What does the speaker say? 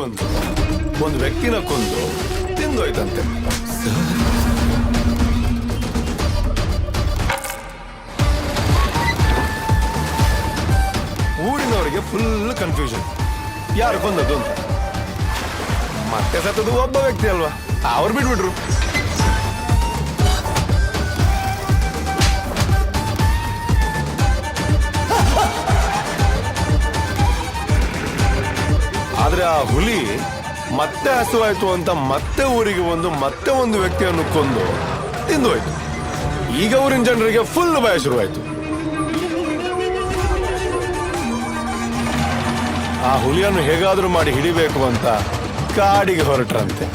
ಬಂದು, ಒಂದು ವ್ಯಕ್ತಿನ ಕೊಂದು ತಿಂದೋಯ್ತಂತೆ ಊರಿನವರಿಗೆ ಫುಲ್ ಕನ್ಫ್ಯೂಷನ್ ಯಾರು ಕೊಂದದ್ದು ಅಂತ? ಮತ್ತೆ ಸತ್ತದು ಒಬ್ಬ ವ್ಯಕ್ತಿ ಅಲ್ವಾ? ಅವ್ರು ಬಿಟ್ಬಿಟ್ರು. ಆದ್ರೆ ಆ ಹುಲಿ ಮತ್ತೆ ಹಸುವಾಯ್ತು ಅಂತ ಮತ್ತೆ ಊರಿಗೆ ಬಂದು ಮತ್ತೆ ಒಂದು ವ್ಯಕ್ತಿಯನ್ನು ಕೊಂದು ತಿಂದು ಹೋಯ್ತು ಈಗ ಊರಿನ ಜನರಿಗೆ ಫುಲ್ ಭಯ ಶುರುವಾಯ್ತು. ಆ ಹುಲಿಯನ್ನು ಹೇಗಾದ್ರೂ ಮಾಡಿ ಹಿಡಿಬೇಕು ಅಂತ ಕಾಡಿಗೆ ಹೊರಟ್ರಂತೆ.